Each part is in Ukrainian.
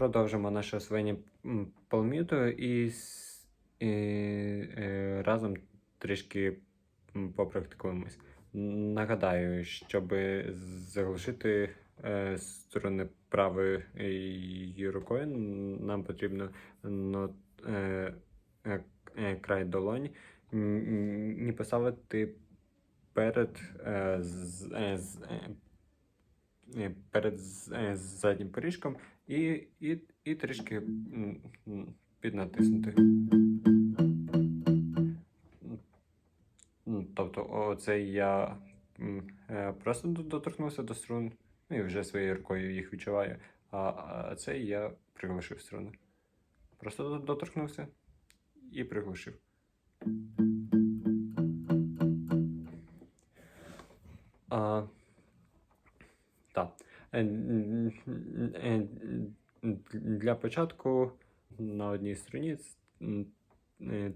Продовжимо наше освоєння м, полм'ютою і, і е, разом трішки попрактикуємось. Нагадаю, щоб заглушити е, струни правою е, рукою, нам потрібно но, е, е, е, край м, не поставити перед, е, з, е, перед з- е, заднім поріжком і, і, і трішки піднатиснути. Тобто, оце я е, просто доторкнувся до струн, ну і вже своєю рукою їх відчуваю. А, а це я приглушив струни. Просто доторкнувся і приглушив. А, Для початку на одній е,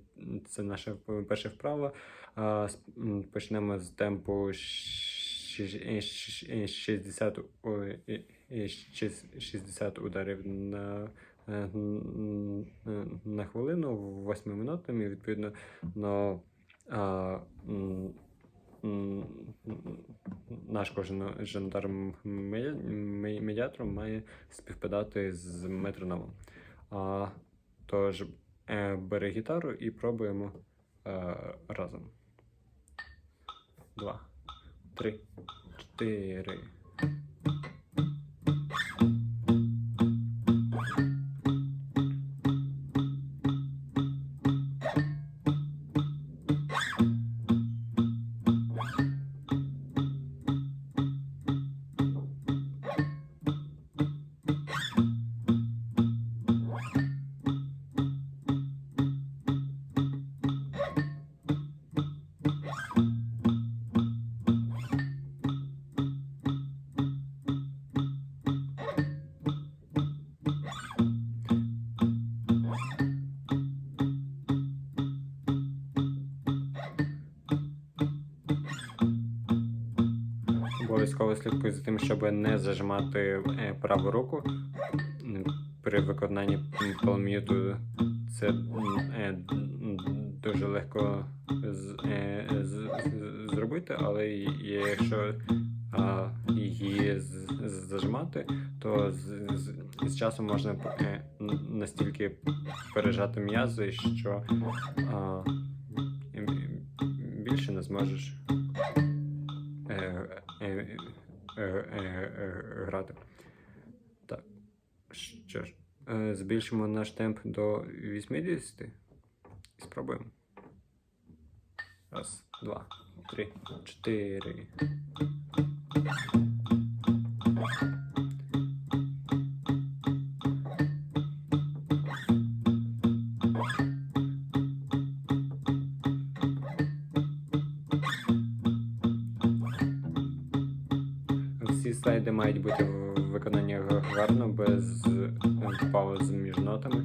це наше перше вправо. А, с- м, Почнемо з темпу щ- е, е, 60, ой, е, е, щ- 60 ударів на, е, на хвилину, 8 минутами, відповідно, но, а, м, м, наш кожен жандар медіатор має співпадати з метрономом. А, тож е, бери гітару і пробуємо е, разом. Два, три, чотири. Обов'язково слідкуй за тим, щоб не зажимати е, праву руку. При виконанні полм'юту це е, дуже легко е, зробити, але якщо її зажимати, то з, часом можна настільки пережати м'язи, що більше не зможеш е, е, грати. Так. Що ж, е, збільшимо наш темп до 80 і спробуємо. Раз, два, три, чотири. Без е, пауз між нотами.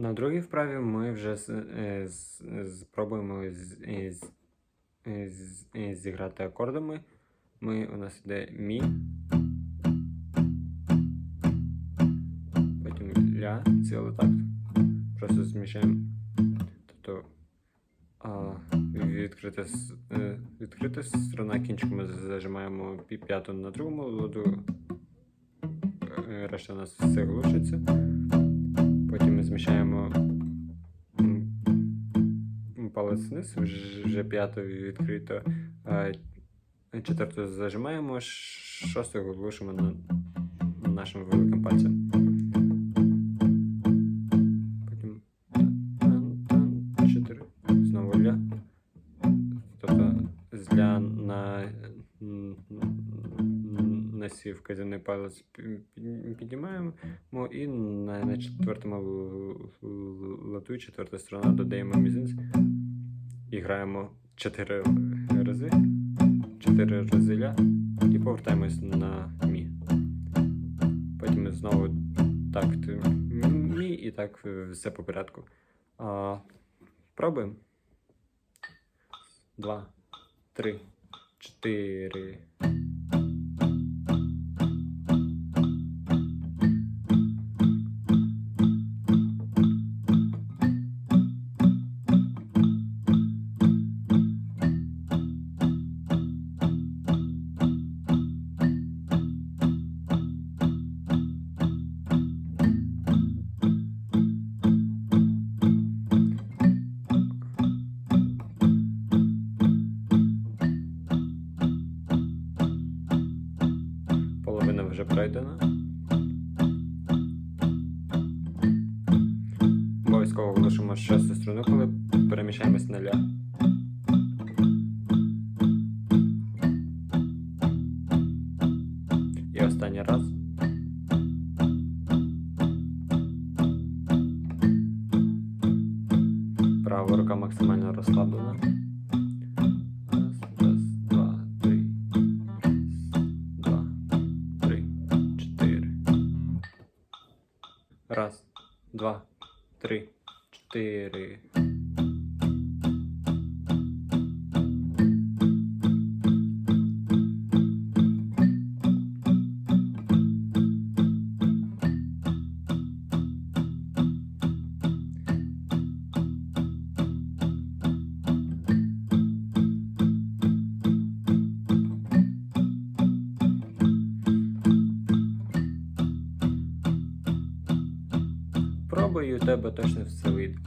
На другій вправі ми вже спробуємо зіграти акордами. Ми, у нас йде мі. Потім ля, цілий такт. Просто зміщаємо. Тобто а, відкрита, е, відкрита сторона, кінчиком ми зажимаємо п'яту на другому ладу. Е, Решта у нас все глушиться. Потім ми зміщаємо палець вниз, вже п'яту відкрито. а Четверту зажимаємо, шосту глушимо на нашим великим пальцем. Вказівний палець пі- пі- піднімаємо і на, на четвертому лату, четверта сторона додаємо мізинець і граємо 4 рази, 4 рази ля і повертаємось на мі. Потім знову такт мі і так все по порядку. А, пробуємо. Два, три, чотири. Пройдена. Обов'язково оголошуємо шосту струну, коли переміщаємось на ля. І останній раз. Права рука максимально розслаблена. Пробуй, і у тебе точно все вийде.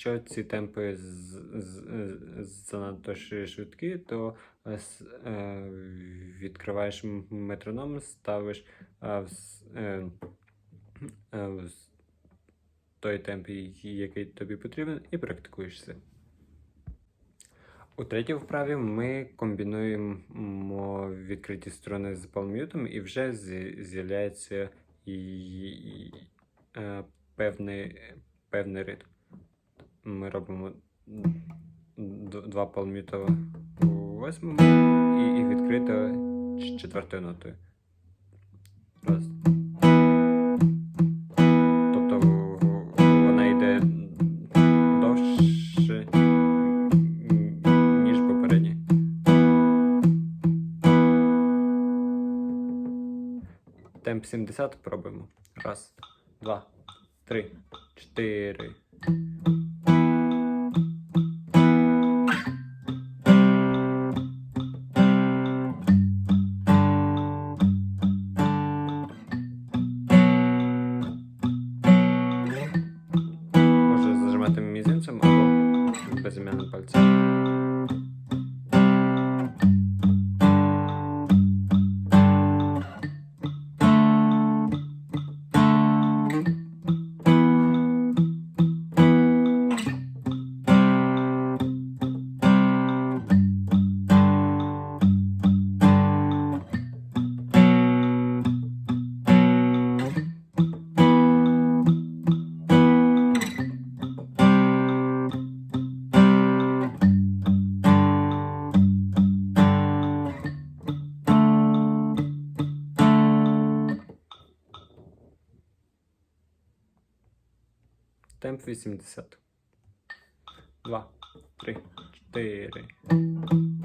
Якщо ці темпи занадто швидкі, то е, е, відкриваєш метроном, ставиш е, в, той темп, який тобі потрібен, і практикуєшся. У третій вправі ми комбінуємо відкриті струни з палмютом і вже з'я- з'являється певний, певний ритм. Ми робимо два палмюта у восьмому і, і відкрито четвертою нотою. Раз. Тобто вона йде довше, ніж попередня. Темп 70 пробуємо. Раз, два, три, чотири. Handballzeit. Темп 80. 2, 3, 4.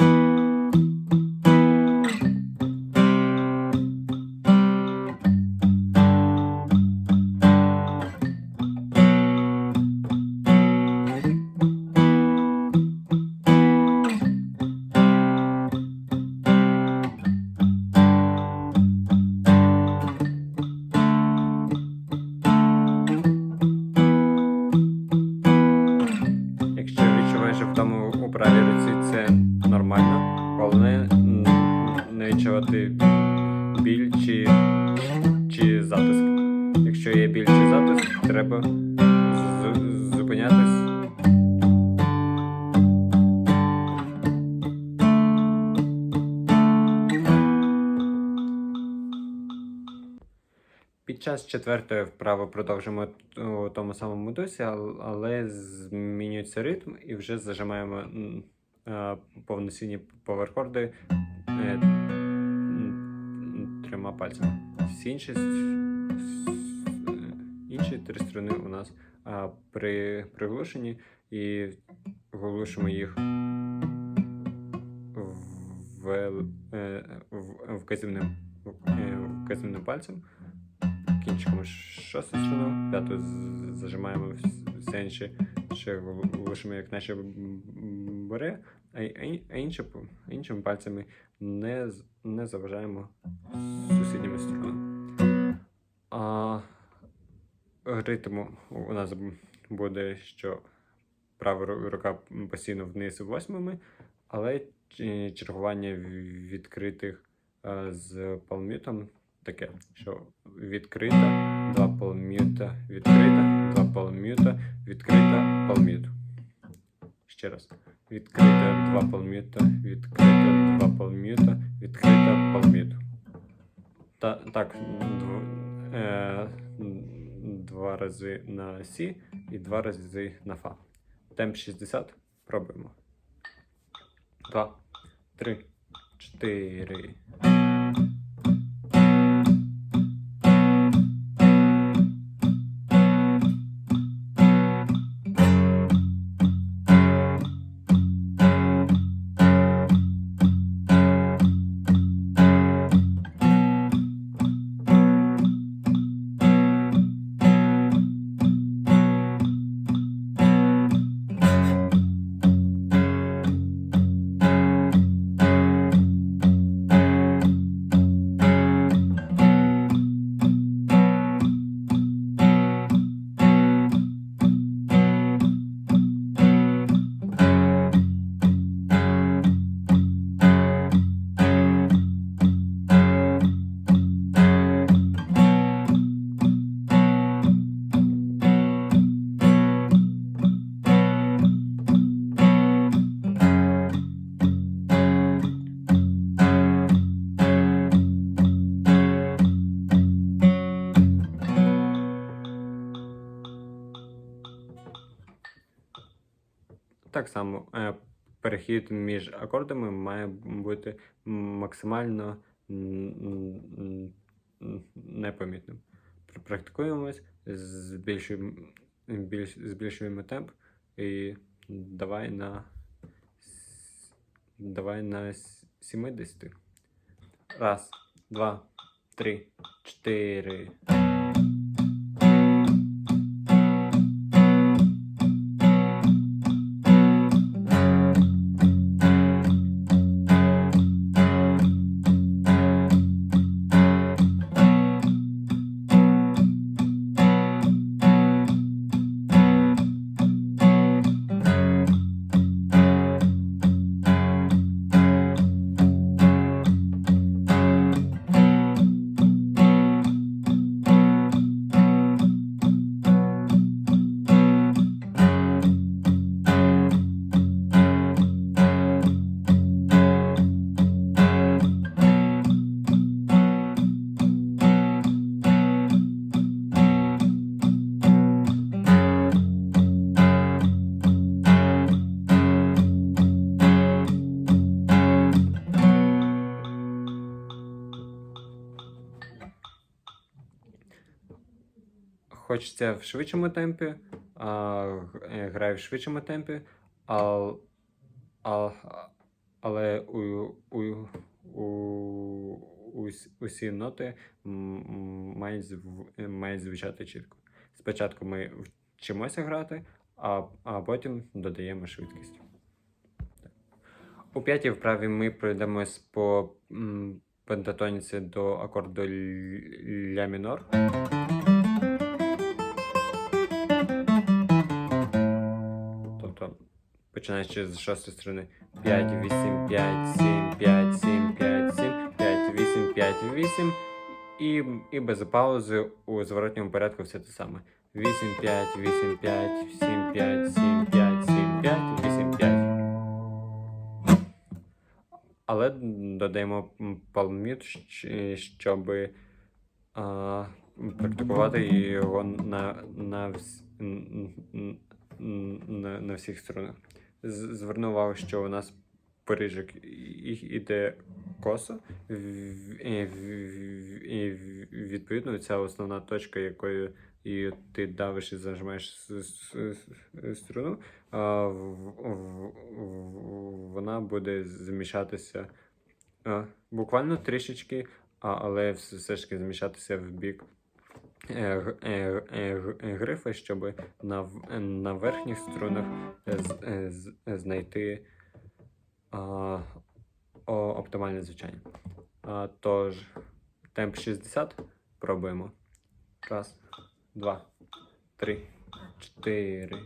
Під час четвертої вправи продовжимо у тому самому досі, але змінюється ритм і вже зажимаємо е, повноцінні поверхорди е, трьома пальцями. Всі інші, е, інші три струни у нас при, приглушені і оголошуємо їх в, в, вказівним, вказівним пальцем кінчиком шосту струну, п'яту зажимаємо вс- все інше, ще лишимо як наші бори, а, іншими пальцями не, не заважаємо сусідніми струнами. А ритм у нас буде, що права рука постійно вниз восьмими, але чергування відкритих е, з палмютом таке, що відкрита, два палмюта, відкрита, два палмюта, відкрита, палмют. Ще раз. Відкрита, два палмюта, відкрита, два палмюта, відкрита, палмют. Та, так, дв, е, два рази на Сі і два рази на Фа. Темп 60. Пробуємо. Два, три, чотири. Так само, е, перехід між акордами має бути максимально непомітним. Практикуємось, збільшуємо, більш, збільшуємо темп і давай на, давай на с- 70. Раз, два, три, чотири. Хочеться в швидшому темпі, а, е, граю в швидшому темпі, а, а, але у, у, у, ус- усі ноти мають, мають звучати чітко. Спочатку ми вчимося грати, а, а потім додаємо швидкість. У п'ятій вправі ми пройдемось по пентатоніці до акорду ля мінор. Починаючи з шостої струни. 5, 8, 5, 7, 5, 7, 5, 7, 5, 8, 5, 8. І, і без паузи у зворотньому порядку все те саме. 8, 5, 8, 5, 7, 5, 7, 5, 7, 5, 8, 5. Але додаємо палміт, щоб а, практикувати його на, на, вс- на, на всіх струнах. З- Зверну увагу, що у нас поріжок іде косо, і відповідно ця основна точка, якою і ти давиш і зажимаєш струну, вона буде зміщатися а, буквально трішечки, але все, ж таки зміщатися в бік е, е, е, г- грифа, щоб на, на верхніх струнах знайти а, оптимальне звучання. А, тож, темп 60 пробуємо. Раз, два, три, чотири.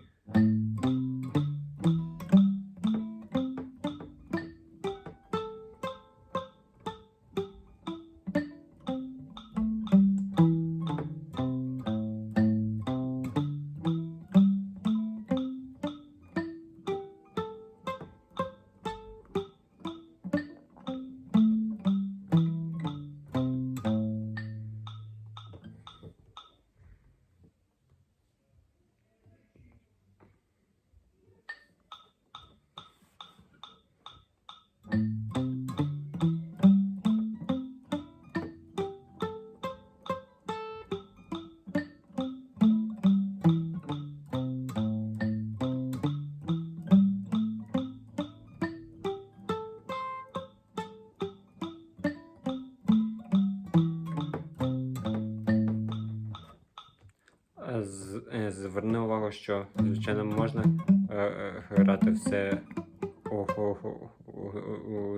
Зверни увагу, що звичайно можна е, е, грати все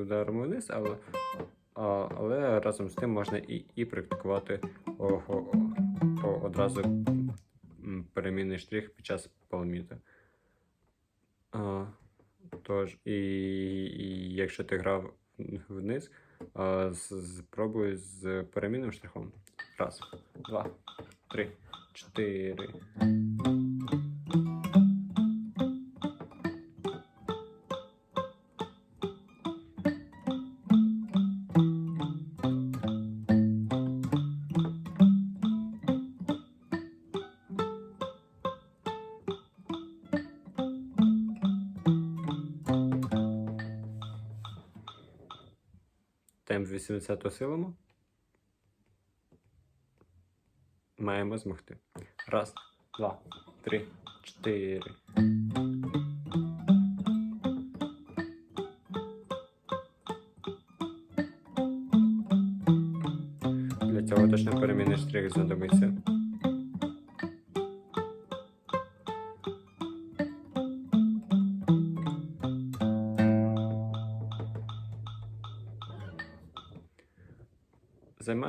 ударом вниз, але, але разом з тим можна і, і практикувати одразу перемінний штрих під час полміта. Тож, і, і якщо ти грав вниз, а, з- спробуй з перемінним штрихом. Раз, два, три, чотири. 80 осилимо. Маємо змогти. Раз, два, три, чотири. Для цього точно перемінний штрих знадобиться.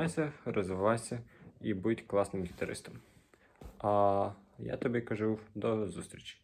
Займайся, розвивайся і будь класним гітаристом. А я тобі кажу до зустрічі.